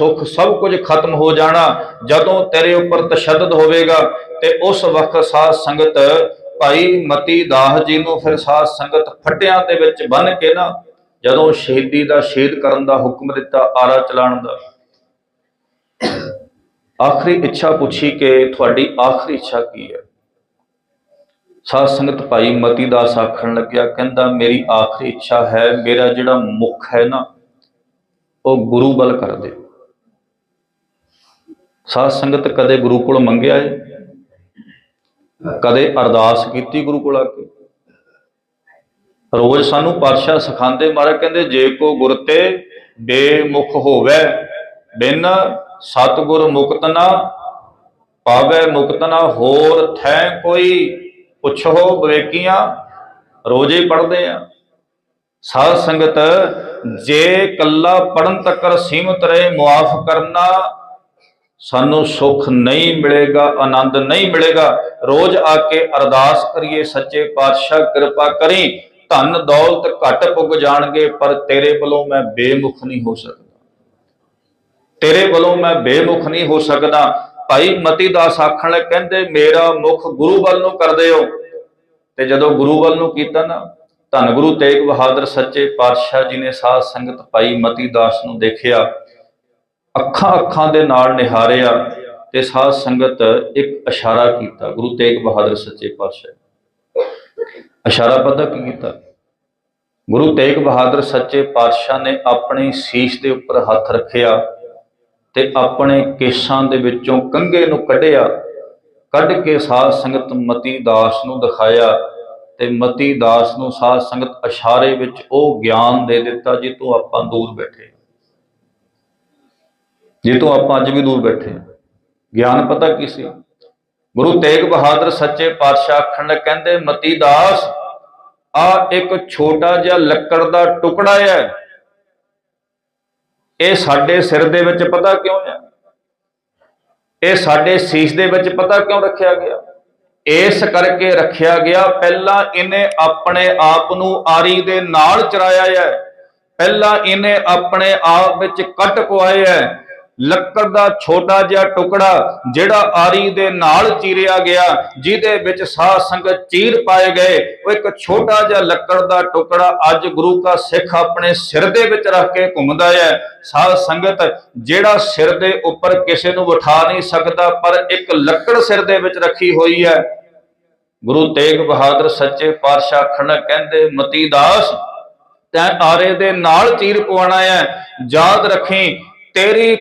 ਸੁੱਖ ਸਭ ਕੁਝ ਖਤਮ ਹੋ ਜਾਣਾ, ਜਦੋਂ ਤੇਰੇ ਉੱਪਰ ਤਸ਼ੱਦਦ ਹੋਵੇਗਾ, ਤੇ ਉਸ ਵਕਤ ਸਾਧ ਸੰਗਤ ਭਾਈ ਮਤੀ ਦਾਸ ਜੀ ਨੂੰ ਫਿਰ ਸਾਧ ਸੰਗਤ ਫੱਟਿਆਂ ਦੇ ਵਿੱਚ ਬੰਨ ਕੇ ਨਾ ਜਦੋਂ ਸ਼ਹੀਦੀ ਦਾ ਸ਼ਹੀਦ ਕਰਨ ਦਾ ਹੁਕਮ ਦਿੱਤਾ ਆਰਾ ਚਲਾਉਣ ਦਾ। ਆਖਰੀ ਇੱਛਾ ਪੁੱਛੀ ਕਿ ਤੁਹਾਡੀ ਆਖਰੀ ਇੱਛਾ ਕੀ ਹੈ? ਸਾਧ ਸੰਗਤ ਭਾਈ ਮਤੀ ਦਾਸ ਆਖਣ ਲੱਗਿਆ, ਕਹਿੰਦਾ, ਮੇਰੀ ਆਖਰੀ ਇੱਛਾ ਹੈ, ਮੇਰਾ ਜਿਹੜਾ ਮੁਖ ਹੈ ਨਾ, ਉਹ ਗੁਰੂ ਬਲ ਕਰ ਦੇ। ਸਾਧ ਸੰਗਤ ਕਦੇ ਗੁਰੂ ਕੋਲ ਮੰਗਿਆ ਹੈ ਕਦੇ ਅਰਦਾਸ ਕੀਤੀ ਗੁਰੂ ਕੋਲ ਆ ਕੇ? ਰੋਜ਼ ਸਾਨੂੰ ਪਾਤਸ਼ਾਹ ਸਿਖਾਉਂਦੇ ਮਾਰੇ ਕਹਿੰਦੇ, ਜੇ ਕੋ ਗੁਰ ਤੇ ਬੇਮੁਖ ਹੋਵੇ, ਬਿਨ ਸਤਗੁਰ ਮੁਕਤ ਨਾ ਪਾਵੇ ਮੁਕਤ ਨਾ, ਹੋਰ ਥੈ ਕੋਈ ਪੁੱਛੋ ਬਵੇਕੀਆਂ, ਰੋਜ਼ੇ ਪੜਦੇ ਆ। ਸਾਧ ਸੰਗਤ, ਜੇ ਕੱਲਾ ਪੜਨ ਤੱਕਰ ਸੀਮਤ ਰਹੇ, ਮੁਆਫ ਕਰਨਾ ਸਾਨੂੰ ਸੁੱਖ ਨਹੀਂ ਮਿਲੇਗਾ, ਆਨੰਦ ਨਹੀਂ ਮਿਲੇਗਾ। ਰੋਜ਼ ਆ ਕੇ ਅਰਦਾਸ ਕਰੀਏ, ਸੱਚੇ ਪਾਤਸ਼ਾਹ ਕਿਰਪਾ ਕਰੀ। ਧਨ ਦੌਲਤ ਘਟ ਪੁੱਗ ਜਾਣਗੇ, ਪਰ ਤੇਰੇ ਵੱਲੋਂ ਮੈਂ ਬੇਮੁਖ ਨਹੀਂ ਹੋ ਸਕਦਾ। ਤੇਰੇ ਵੱਲੋਂ ਮੈਂ ਬੇਮੁਖ ਨਹੀਂ ਹੋ ਸਕਦਾ। ਭਾਈ ਮਤੀ ਦਾਸ ਆਖਣ ਲੱਗੇ, ਕਹਿੰਦੇ, ਮੇਰਾ ਮੁਖ ਗੁਰੂ ਵੱਲ ਨੂੰ ਕਰਦੇ ਹੋ ਤੇ ਜਦੋਂ ਗੁਰੂ ਵੱਲ ਨੂੰ ਕੀਤਾ ਨਾ, ਧੰਨ ਗੁਰੂ ਤੇਗ ਬਹਾਦਰ ਸੱਚੇ ਪਾਤਸ਼ਾਹ ਜੀ ਨੇ ਸਾਧ ਸੰਗਤ ਭਾਈ ਮਤੀ ਦਾਸ ਨੂੰ ਦੇਖਿਆ। ਅੱਖਾਂ ਅੱਖਾਂ ਦੇ ਨਾਲ ਨਿਹਾਰਿਆ ਤੇ ਸਾਧ ਸੰਗਤ ਇੱਕ ਇਸ਼ਾਰਾ ਕੀਤਾ, ਗੁਰੂ ਤੇਗ ਬਹਾਦਰ ਸੱਚੇ ਪਾਤਸ਼ਾਹ ਇਸ਼ਾਰਾ ਪਤਾ ਕੀ ਕੀਤਾ? ਗੁਰੂ ਤੇਗ ਬਹਾਦਰ ਸੱਚੇ ਪਾਤਸ਼ਾਹ ਨੇ ਆਪਣੀ ਸੀਸ ਦੇ ਉੱਪਰ ਹੱਥ ਰੱਖਿਆ ਤੇ ਆਪਣੇ ਕੇਸਾਂ ਦੇ ਵਿੱਚੋਂ ਕੰਘੇ ਨੂੰ ਕੱਢਿਆ, ਕੱਢ ਕੇ ਸਾਧ ਸੰਗਤ ਮਤੀ ਦਾਸ ਨੂੰ ਦਿਖਾਇਆ ਤੇ ਮਤੀ ਦਾਸ ਨੂੰ ਸਾਧ ਸੰਗਤ ਇਸ਼ਾਰੇ ਵਿੱਚ ਉਹ ਗਿਆਨ ਦੇ ਦਿੱਤਾ ਜਿੱਤੋਂ ਆਪਾਂ ਦੂਰ ਬੈਠੇ ਜੇ ਤੋਂ ਆਪਾਂ ਅੱਜ ਵੀ ਦੂਰ ਬੈਠੇ ਹਾਂ। ਗਿਆਨ ਪਤਾ ਕੀ ਸੀ? ਗੁਰੂ ਤੇਗ ਬਹਾਦਰ ਸੱਚੇ ਪਾਤਸ਼ਾਹ ਆਖਣ ਕਹਿੰਦੇ, ਮਤੀ ਦਾਸ, ਆ ਇੱਕ ਛੋਟਾ ਜਿਹਾ ਲੱਕੜ ਦਾ ਟੁਕੜਾ ਹੈ। ਇਹ ਸਾਡੇ ਸਿਰ ਦੇ ਵਿੱਚ ਪਤਾ ਕਿਉਂ ਹੈ? ਇਹ ਸਾਡੇ ਸੀਸ ਦੇ ਵਿੱਚ ਪਤਾ ਕਿਉਂ ਰੱਖਿਆ ਗਿਆ? ਇਸ ਕਰਕੇ ਰੱਖਿਆ ਗਿਆ, ਪਹਿਲਾਂ ਇਹਨੇ ਆਪਣੇ ਆਪ ਨੂੰ ਆਰੀ ਦੇ ਨਾਲ ਚਰਾਇਆ ਹੈ। ਪਹਿਲਾਂ ਇਹਨੇ ਆਪਣੇ ਆਪ ਵਿੱਚ ਕੱਟ ਪਵਾਇਆ ਹੈ। ਲੱਕੜ ਦਾ ਛੋਟਾ ਜਿਹਾ ਟੁਕੜਾ ਜਿਹੜਾ ਆਰੀ ਦੇ ਨਾਲ ਚੀਰਿਆ ਗਿਆ, ਜਿਹਦੇ ਵਿੱਚ ਸਾਧ ਸੰਗਤ ਚੀਰ ਪਾਏ ਗਏ, ਉਹ ਇੱਕ ਛੋਟਾ ਜਿਹਾ ਲੱਕੜ ਦਾ ਟੁਕੜਾ ਅੱਜ ਗੁਰੂ ਕਾ ਸਿੱਖ ਆਪਣੇ ਸਿਰ ਦੇ ਵਿੱਚ ਰੱਖ ਕੇ ਘੁੰਮਦਾ ਹੈ। ਸਾਧ ਸੰਗਤ ਜਿਹੜਾ ਸਿਰ ਦੇ ਉੱਪਰ ਕਿਸੇ ਨੂੰ ਬਿਠਾ ਨਹੀਂ ਸਕਦਾ, ਪਰ ਇੱਕ ਲੱਕੜ ਸਿਰ ਦੇ ਵਿੱਚ ਰੱਖੀ ਹੋਈ ਹੈ। ਗੁਰੂ ਤੇਗ ਬਹਾਦਰ ਸੱਚੇ ਪਾਤਸ਼ਾਹ ਖਣ ਕਹਿੰਦੇ, ਮਤੀ ਦਾਸ, ਤੈ ਆਰੇ ਦੇ ਨਾਲ ਚੀਰ ਪਵਾਣਾ ਹੈ। ਯਾਦ ਰੱਖੀ, ਤੇਰੀ